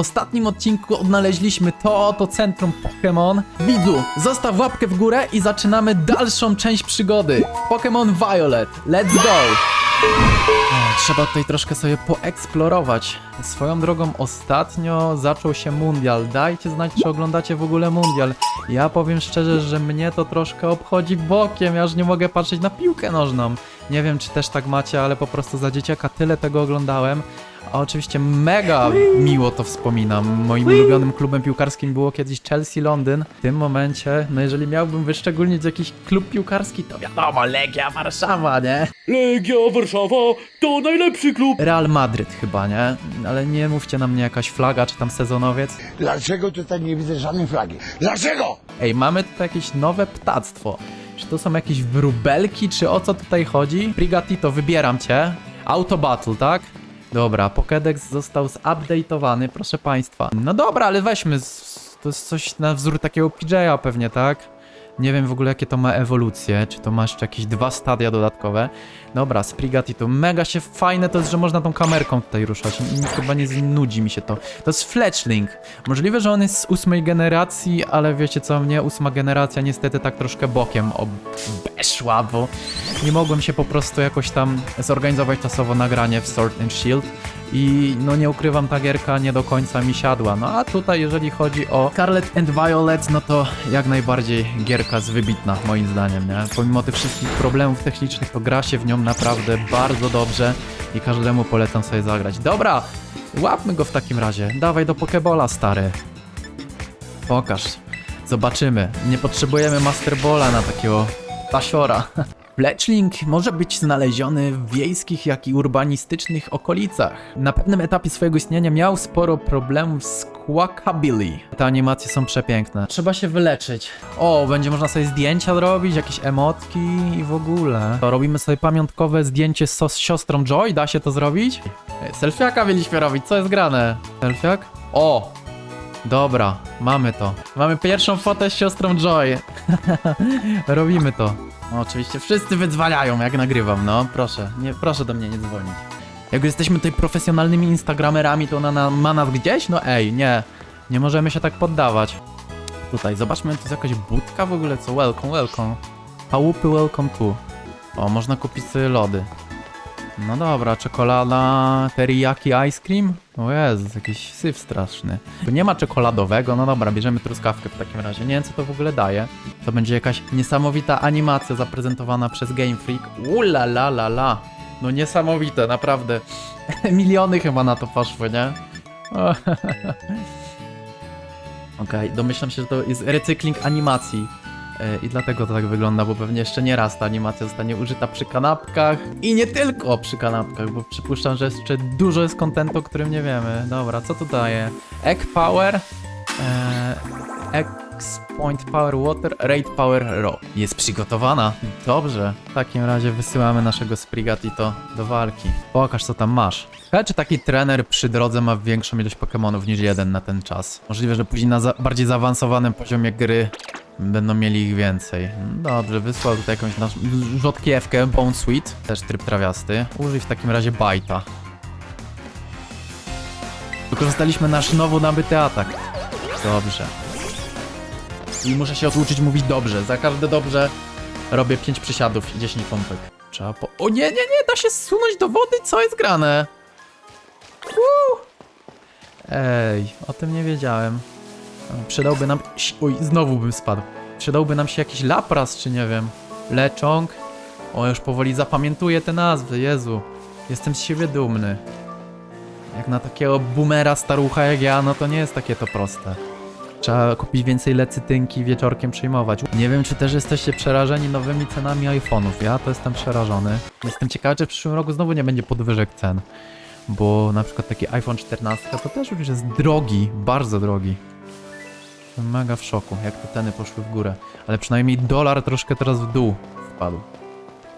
ostatnim odcinku odnaleźliśmy to oto centrum Pokémon. Widzu, zostaw łapkę w górę i zaczynamy dalszą część przygody. Pokémon Violet, let's go! O, trzeba tutaj troszkę sobie poeksplorować. Swoją drogą ostatnio zaczął się mundial. Dajcie znać, czy oglądacie w ogóle mundial. Ja powiem szczerze, że mnie to troszkę obchodzi bokiem. Ja już nie mogę patrzeć na piłkę nożną. Nie wiem, czy też tak macie, ale po prostu za dzieciaka tyle tego oglądałem. A oczywiście mega miło to wspominam. Moim ulubionym klubem piłkarskim było kiedyś Chelsea Londyn. W tym momencie, no jeżeli miałbym wyszczególnić jakiś klub piłkarski, to wiadomo, Legia Warszawa, nie? Legia Warszawa to najlepszy klub. Real Madryt chyba, nie? Ale nie mówcie na mnie jakaś flaga czy tam sezonowiec. Dlaczego tutaj nie widzę żadnej flagi? Dlaczego? Ej, mamy tutaj jakieś nowe ptactwo. Czy to są jakieś wróbelki, czy o co tutaj chodzi? Brigatito, wybieram cię. Auto Battle, tak? Dobra, Pokédex został zupdate'owany, proszę państwa. No dobra, ale weźmy, to jest coś na wzór takiego PJ'a pewnie, tak? Nie wiem w ogóle jakie to ma ewolucje, czy to ma jeszcze jakieś dwa stadia dodatkowe. Dobra, Sprigatito, mega się fajne to jest, że można tą kamerką tutaj ruszać. Chyba nie nudzi mi się to. To jest Fletchling. Możliwe, że on jest z ósmej generacji, ale wiecie co, mnie ósma generacja niestety tak troszkę bokiem obeszła, bo nie mogłem się po prostu jakoś tam zorganizować czasowo nagranie w Sword and Shield i no nie ukrywam, ta gierka nie do końca mi siadła. No a tutaj jeżeli chodzi o Scarlet and Violet, no to jak najbardziej gierka jest wybitna moim zdaniem, nie? Pomimo tych wszystkich problemów technicznych, to gra się w nią naprawdę bardzo dobrze i każdemu polecam sobie zagrać. Dobra, łapmy go w takim razie. Dawaj do Pokebola, stary. Pokaż. Zobaczymy. Nie potrzebujemy Master Balla na takiego tasiora. Fletchling może być znaleziony w wiejskich, jak i urbanistycznych okolicach. Na pewnym etapie swojego istnienia miał sporo problemów z Quackabilly. Te animacje są przepiękne. Trzeba się wyleczyć. O, będzie można sobie zdjęcia zrobić, jakieś emotki i w ogóle. To robimy sobie pamiątkowe zdjęcie z, z siostrą Joy, da się to zrobić? Selfiaka mieliśmy robić, co jest grane? Selfiak? O! Dobra, mamy to. Mamy pierwszą fotę z siostrą Joy. Robimy to. No, oczywiście wszyscy wydzwaniają, jak nagrywam, no. Proszę, nie, proszę do mnie nie dzwonić. Jak jesteśmy tutaj profesjonalnymi instagramerami, to ona na, ma nas gdzieś? No ej, nie. Nie możemy się tak poddawać. Tutaj, zobaczmy, to jest jakaś budka w ogóle, co? Welcome, welcome. Pałupy welcome tu. O, można kupić sobie lody. No dobra, czekolada, teriyaki ice cream? O Jezus, jakiś syf straszny. Bo nie ma czekoladowego, no dobra, bierzemy truskawkę w takim razie. Nie wiem, co to w ogóle daje. To będzie jakaś niesamowita animacja zaprezentowana przez Game Freak. Ula la la la. No niesamowite, naprawdę. Miliony chyba na to poszły, nie? Okej, domyślam się, że to jest recykling animacji. E, I dlatego to tak wygląda, bo pewnie jeszcze nie raz ta animacja zostanie użyta przy kanapkach. I nie tylko przy kanapkach, bo przypuszczam, że jeszcze dużo jest kontentu, o którym nie wiemy. Dobra, co tu daje? Egg Power, e, X Point Power Water, Raid Power Raw. Jest przygotowana. Dobrze. W takim razie wysyłamy naszego Sprigatito do walki. Pokaż, co tam masz. Ciekawe, czy taki trener przy drodze ma większą ilość Pokémonów niż jeden na ten czas. Możliwe, że później na za bardziej zaawansowanym poziomie gry Będą mieli ich więcej. Dobrze, wysłał tutaj jakąś nasz rzodkiewkę, Bone Sweet, też tryb trawiasty. Użyj w takim razie bajta. Wykorzystaliśmy nasz nowo nabyty atak. Dobrze. I muszę się oduczyć mówić dobrze. Za każde dobrze robię 5 przysiadów i 10 pompek. Trzeba po... O nie, nie, nie, da się zsunąć do wody? Co jest grane? Uuu. Ej, o tym nie wiedziałem. Przydałby nam... Oj, znowu bym spadł. Przydałby nam się jakiś lapras, czy nie wiem. Leczong. O, już powoli zapamiętuję te nazwy, Jezu. Jestem z siebie dumny. Jak na takiego boomera starucha jak ja, no to nie jest takie to proste. Trzeba kupić więcej lecytynki wieczorkiem przyjmować. Nie wiem, czy też jesteście przerażeni nowymi cenami iPhone'ów. Ja to jestem przerażony. Jestem ciekawy, czy w przyszłym roku znowu nie będzie podwyżek cen. Bo na przykład taki iPhone 14 to też już jest drogi, bardzo drogi. Jestem mega w szoku, jak te ceny poszły w górę. Ale przynajmniej dolar troszkę teraz w dół wpadł.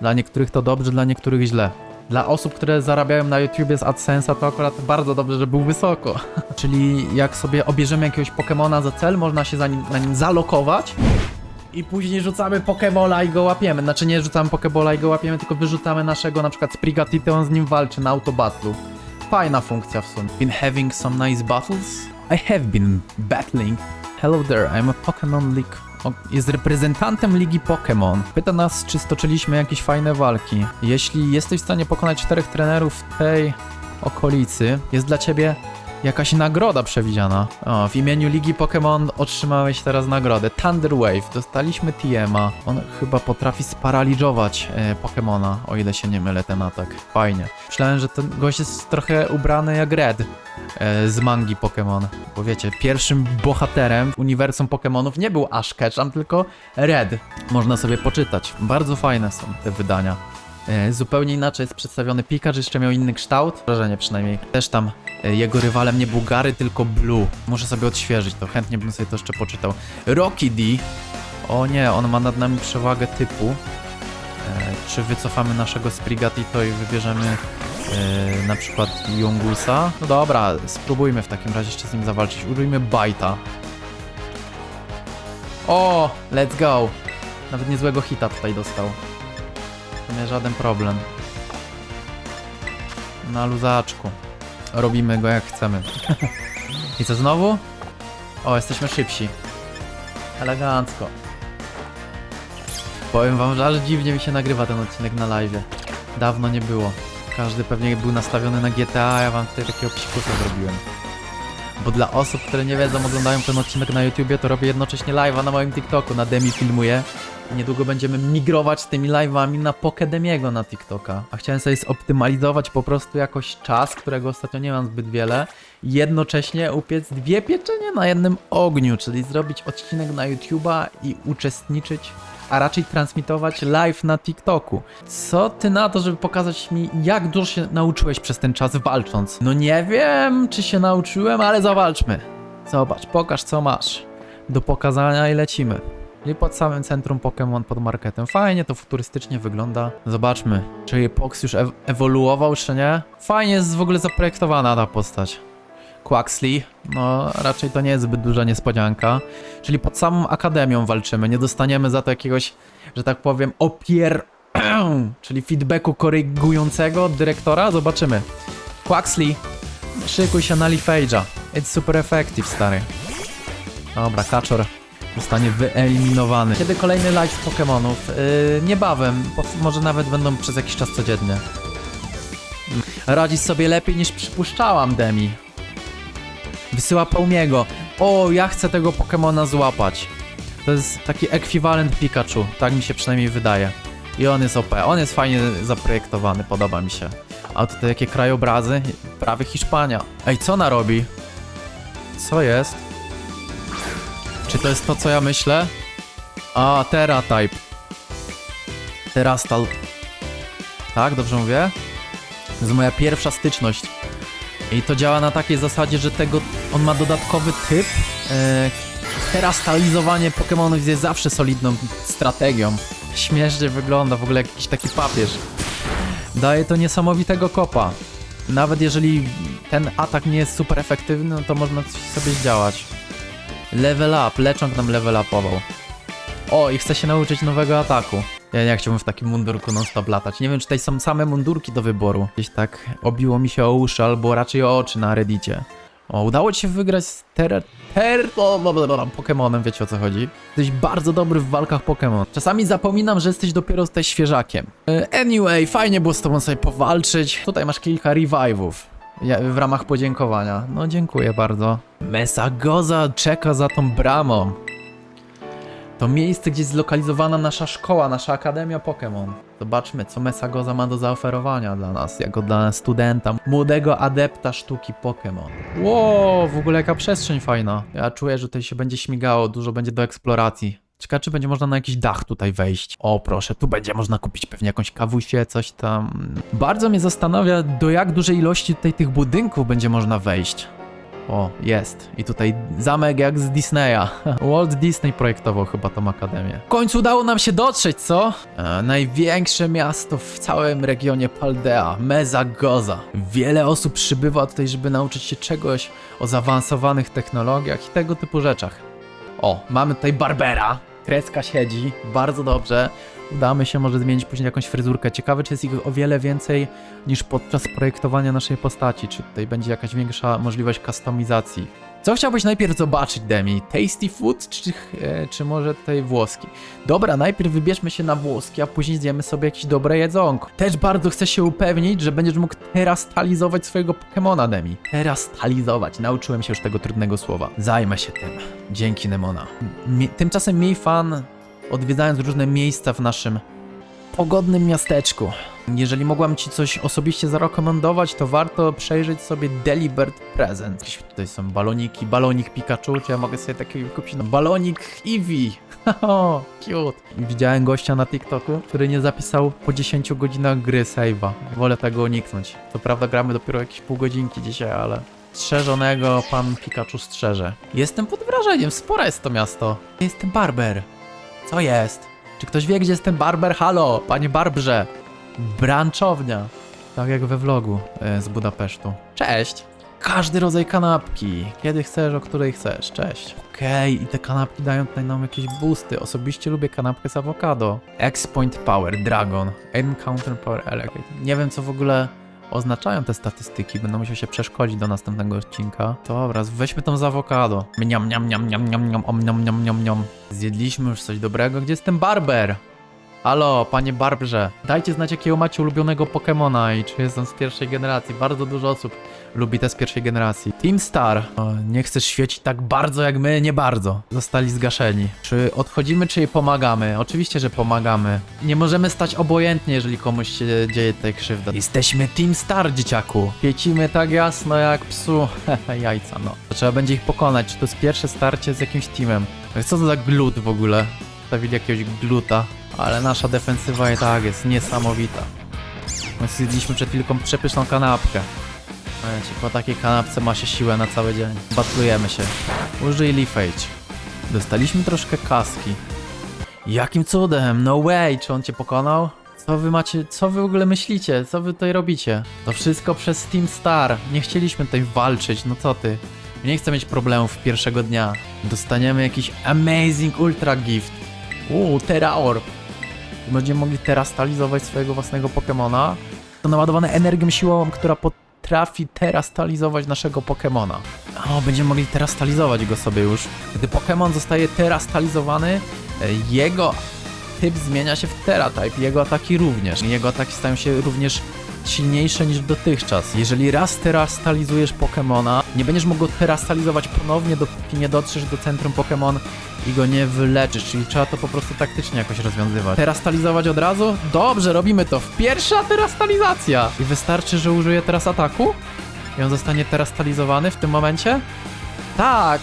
Dla niektórych to dobrze, dla niektórych źle. Dla osób, które zarabiają na YouTubie z AdSense'a, to akurat bardzo dobrze, że był wysoko. Czyli jak sobie obierzemy jakiegoś Pokemona za cel, można się za nim, na nim zalokować i później rzucamy Pokebola i go łapiemy. Znaczy nie rzucamy Pokebola i go łapiemy, tylko wyrzucamy naszego na przykład Sprigatito, on z nim walczy na autobatlu. fajna funkcja w sumie. Been having some nice battles? I have been battling. Hello there, I'm a Pokémon League. Jest reprezentantem Ligi Pokémon. Pyta nas, czy stoczyliśmy jakieś fajne walki. Jeśli jesteś w stanie pokonać czterech trenerów w tej okolicy, jest dla ciebie jakaś nagroda przewidziana. O, w imieniu Ligi Pokémon otrzymałeś teraz nagrodę. Thunder Wave. Dostaliśmy TM'a. On chyba potrafi sparaliżować e, Pokémona, o ile się nie mylę ten atak. Fajnie. Myślałem, że ten gość jest trochę ubrany jak Red e, z mangi Pokémon. Bo wiecie, pierwszym bohaterem w uniwersum Pokémonów nie był Ash Ketchum, tylko Red. Można sobie poczytać. Bardzo fajne są te wydania. E, Zupełnie inaczej jest przedstawiony Pikachu, jeszcze miał inny kształt. Wrażenie przynajmniej. Też tam e, jego rywalem nie był Gary, tylko Blue. Muszę sobie odświeżyć to, chętnie bym sobie to jeszcze poczytał. Rocky D. O nie, on ma nad nami przewagę typu. E, czy wycofamy naszego Sprigatito i wybierzemy na przykład Jungusa? No dobra, spróbujmy w takim razie jeszcze z nim zawalczyć. Użyjmy Bajta. O, let's go. Nawet niezłego hita tutaj dostał. Nie żaden problem. Na luzaczku. Robimy go jak chcemy. I co znowu? O, jesteśmy szybsi. Elegancko. Powiem wam, że aż dziwnie mi się nagrywa ten odcinek na live. Dawno nie było. Każdy pewnie był nastawiony na GTA, a ja wam tutaj takiego psikusa zrobiłem. Bo dla osób, które nie wiedzą, oglądają ten odcinek na YouTubie, to robię jednocześnie live'a na moim TikToku, na Demi filmuję. Niedługo będziemy migrować tymi live'ami na Pokedemiego na TikToka. A chciałem sobie zoptymalizować po prostu jakoś czas, którego ostatnio nie mam zbyt wiele. I jednocześnie upiec dwie pieczenie na jednym ogniu, czyli zrobić odcinek na YouTuba i uczestniczyć a raczej transmitować live na TikToku. Co ty na to, żeby pokazać mi, jak dużo się nauczyłeś przez ten czas walcząc? No nie wiem, czy się nauczyłem, ale zawalczmy. Zobacz, pokaż co masz. Do pokazania i lecimy. I pod samym centrum Pokémon pod marketem. Fajnie to futurystycznie wygląda. Zobaczmy, czy Pox już ew- ewoluował, czy nie. Fajnie jest w ogóle zaprojektowana ta postać. Quaxley, no raczej to nie jest zbyt duża niespodzianka. Czyli pod samą akademią walczymy, nie dostaniemy za to jakiegoś, że tak powiem, opier... czyli feedbacku korygującego dyrektora, zobaczymy. Quaxley, szykuj się na Leaf Age'a. It's super effective, stary. Dobra, Kaczor zostanie wyeliminowany. Kiedy kolejny live Pokémonów? Yy, niebawem, może nawet będą przez jakiś czas codziennie. Radzisz sobie lepiej niż przypuszczałam, Demi. Wysyła Paumiego. O, ja chcę tego Pokemona złapać. To jest taki ekwiwalent Pikachu, tak mi się przynajmniej wydaje. I on jest OP, on jest fajnie zaprojektowany, podoba mi się. A tutaj jakie krajobrazy, prawie Hiszpania. Ej, co ona robi? Co jest? Czy to jest to, co ja myślę? A, Terra-type. Terastal. Tak, dobrze mówię? To jest moja pierwsza styczność. I to działa na takiej zasadzie, że tego on ma dodatkowy typ. E, terastalizowanie Pokémonów jest zawsze solidną strategią. Śmiesznie wygląda, w ogóle jak jakiś taki papież. Daje to niesamowitego kopa. Nawet jeżeli ten atak nie jest super efektywny, no to można coś sobie zdziałać. Level up, leczonk nam level upował. O, i chce się nauczyć nowego ataku. Ja nie chciałbym w takim mundurku non-stop latać. Nie wiem, czy tutaj są same mundurki do wyboru. Gdzieś tak obiło mi się o uszy, albo raczej o oczy na reddicie. O, udało ci się wygrać z ter... ter... Pokemonem, wiecie o co chodzi. Jesteś bardzo dobry w walkach Pokemon. Czasami zapominam, że jesteś dopiero tutaj świeżakiem. E, Anyway, fajnie było z tobą sobie powalczyć. Tutaj masz kilka revive'ów. W ramach podziękowania. No dziękuję bardzo. Mesagoza czeka za tą bramą. To miejsce, gdzie zlokalizowana nasza szkoła, nasza Akademia Pokémon. Zobaczmy, co Mesagoza ma do zaoferowania dla nas, jako dla studenta, młodego adepta sztuki Pokémon. Wow, w ogóle jaka przestrzeń fajna. Ja czuję, że tutaj się będzie śmigało, dużo będzie do eksploracji. Ciekawe, czy będzie można na jakiś dach tutaj wejść. O, proszę, tu będzie można kupić pewnie jakąś kawusię, coś tam. Bardzo mnie zastanawia, do jak dużej ilości tutaj tych budynków będzie można wejść. O, jest. I tutaj zamek jak z Disneya. Walt Disney projektował chyba tą akademię. W końcu udało nam się dotrzeć, co? E, największe miasto w całym regionie Paldea, Mezagoza. Wiele osób przybywa tutaj, żeby nauczyć się czegoś o zaawansowanych technologiach i tego typu rzeczach. O, mamy tutaj Barbera. Kreska siedzi, bardzo dobrze. Udamy się może zmienić później jakąś fryzurkę. Ciekawe, czy jest ich o wiele więcej niż podczas projektowania naszej postaci. Czy tutaj będzie jakaś większa możliwość kustomizacji. Co chciałbyś najpierw zobaczyć, Demi? Tasty food, czy, e, czy może tutaj włoski? Dobra, najpierw wybierzmy się na włoski, a później zjemy sobie jakieś dobre jedzonko. Też bardzo chcę się upewnić, że będziesz mógł terastalizować swojego Pokemona, Demi. Terastalizować, nauczyłem się już tego trudnego słowa. Zajmę się tym. Dzięki, Nemona. Mi- tymczasem miej fan, odwiedzając różne miejsca w naszym pogodnym miasteczku. Jeżeli mogłam ci coś osobiście zarekomendować, to warto przejrzeć sobie Delibird Present. Jakieś tutaj są baloniki, balonik Pikachu, czy ja mogę sobie takiego kupić? No, balonik Eevee. Haha, cute. Widziałem gościa na TikToku, który nie zapisał po 10 godzinach gry save'a. Wolę tego uniknąć. Co prawda gramy dopiero jakieś pół godzinki dzisiaj, ale strzeżonego pan Pikachu strzeże. Jestem pod wrażeniem, spore jest to miasto. Jestem barber. Co jest? Czy ktoś wie, gdzie jest ten barber? Halo, panie barbrze. Branczownia. Tak jak we vlogu e, z Budapesztu. Cześć. Każdy rodzaj kanapki. Kiedy chcesz, o której chcesz. Cześć. Okej, i te kanapki dają tutaj nam jakieś boosty. Osobiście lubię kanapkę z awokado. X-Point Power, Dragon. Encounter Power Electric. Nie wiem, co w ogóle oznaczają te statystyki. Będę musiał się przeszkodzić do następnego odcinka. Dobra, weźmy tą z awokado. Mniam, mniam, mniam, mniam, mniam, mniam, om, mniam, mniam, mniam. Zjedliśmy już coś dobrego. Gdzie jest ten barber? Halo, panie barbrze. Dajcie znać, jakiego macie ulubionego Pokemona i czy jest on z pierwszej generacji. Bardzo dużo osób lubi te z pierwszej generacji. Team Star. O, nie chcesz świecić tak bardzo jak my? Nie bardzo. Zostali zgaszeni. Czy odchodzimy, czy jej pomagamy? Oczywiście, że pomagamy. Nie możemy stać obojętnie, jeżeli komuś się dzieje tutaj krzywda. Jesteśmy Team Star, dzieciaku. Piecimy tak jasno jak psu. Jajca, no. To trzeba będzie ich pokonać. Czy to jest pierwsze starcie z jakimś teamem? Co to za glut w ogóle? Stawili jakiegoś gluta. Ale nasza defensywa i tak jest niesamowita. My zjedliśmy przed chwilką przepyszną kanapkę. Wiecie, po takiej kanapce ma się siłę na cały dzień. Batlujemy się. Użyj Leaf Age. Dostaliśmy troszkę kaski. Jakim cudem? No way! Czy on cię pokonał? Co wy macie, co wy w ogóle myślicie? Co wy tutaj robicie? To wszystko przez Team Star. Nie chcieliśmy tutaj walczyć, no co ty? Nie chcę mieć problemów pierwszego dnia. Dostaniemy jakiś amazing ultra gift. Uuu, Terra Orb. Będziemy mogli terastalizować swojego własnego Pokemona. To naładowane energią siłową, która potrafi terastalizować naszego Pokemona. O, będziemy mogli terastalizować go sobie już. Gdy Pokemon zostaje terastalizowany, e, jego typ zmienia się w Tera-type, jego ataki również. Jego ataki stają się również silniejsze niż dotychczas. Jeżeli raz terastalizujesz Pokemona, nie będziesz mógł go terastalizować ponownie, dopóki nie dotrzesz do centrum Pokemon i go nie wyleczysz, czyli trzeba to po prostu taktycznie jakoś rozwiązywać. Terastalizować od razu? Dobrze, robimy to. Pierwsza terastalizacja! I wystarczy, że użyję teraz ataku? I on zostanie terastalizowany w tym momencie? Tak!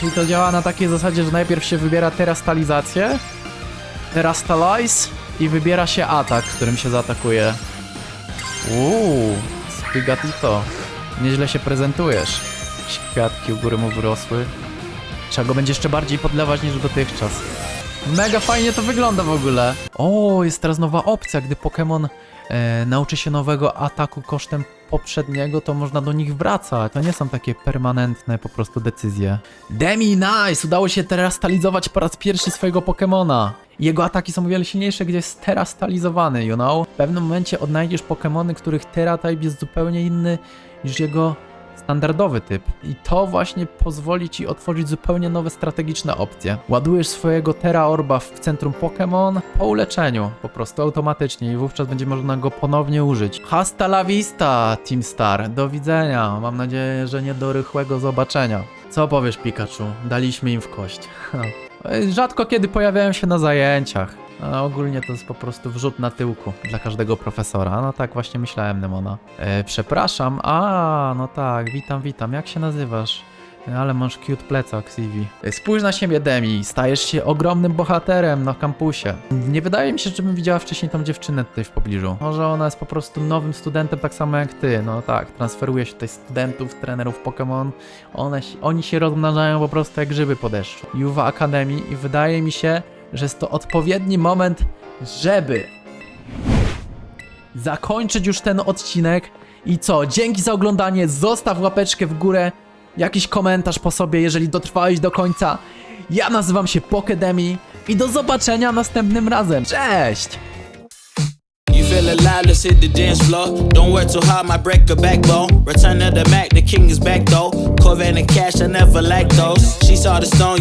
Czyli to działa na takiej zasadzie, że najpierw się wybiera terastalizację, terastalize i wybiera się atak, którym się zaatakuje. Uuu, Spigatito. Nieźle się prezentujesz. Jakieś Kwiatki u góry mu wyrosły. Trzeba go będzie jeszcze bardziej podlewać niż dotychczas. Mega fajnie to wygląda w ogóle. O, jest teraz nowa opcja, gdy Pokémon e, nauczy się nowego ataku kosztem poprzedniego, to można do nich wracać. To nie są takie permanentne po prostu decyzje. Demi, nice! Udało się terastalizować po raz pierwszy swojego Pokémona. Jego ataki są o wiele silniejsze, gdzie jest terastalizowany, you know? W pewnym momencie odnajdziesz Pokémony, których Tera-type jest zupełnie inny niż jego standardowy typ. I to właśnie pozwoli ci otworzyć zupełnie nowe strategiczne opcje. Ładujesz swojego Terra Orba w centrum Pokémon po uleczeniu, po prostu automatycznie i wówczas będzie można go ponownie użyć. Hasta la vista, Team Star. Do widzenia. Mam nadzieję, że nie do rychłego zobaczenia. Co powiesz, Pikachu? Daliśmy im w kość. Rzadko kiedy pojawiają się na zajęciach. Ogólnie to jest po prostu wrzut na tyłku dla każdego profesora. No tak właśnie myślałem, Nemona. E, przepraszam. A, no tak, witam, witam. Jak się nazywasz? E, Ale masz cute plecak, Sivi. E, Spójrz na siebie, Demi. Stajesz się ogromnym bohaterem na kampusie. Nie wydaje mi się, żebym widziała wcześniej tą dziewczynę tutaj w pobliżu. Może ona jest po prostu nowym studentem, tak samo jak ty. No tak, transferuje się tutaj studentów, trenerów Pokémon. Oni się rozmnażają po prostu jak grzyby po deszczu. Juwa Academy i wydaje mi się, że jest to odpowiedni moment, żeby zakończyć już ten odcinek. I co? Dzięki za oglądanie, zostaw łapeczkę w górę jakiś komentarz po sobie, jeżeli dotrwałeś do końca. Ja nazywam się Pokedemi i do zobaczenia następnym razem. Cześć! Feel alive, let's hit the dance floor. Don't work too hard, might break a backbone. Return of the Mac, the king is back though. Corvette and cash, I never those. She saw the stone.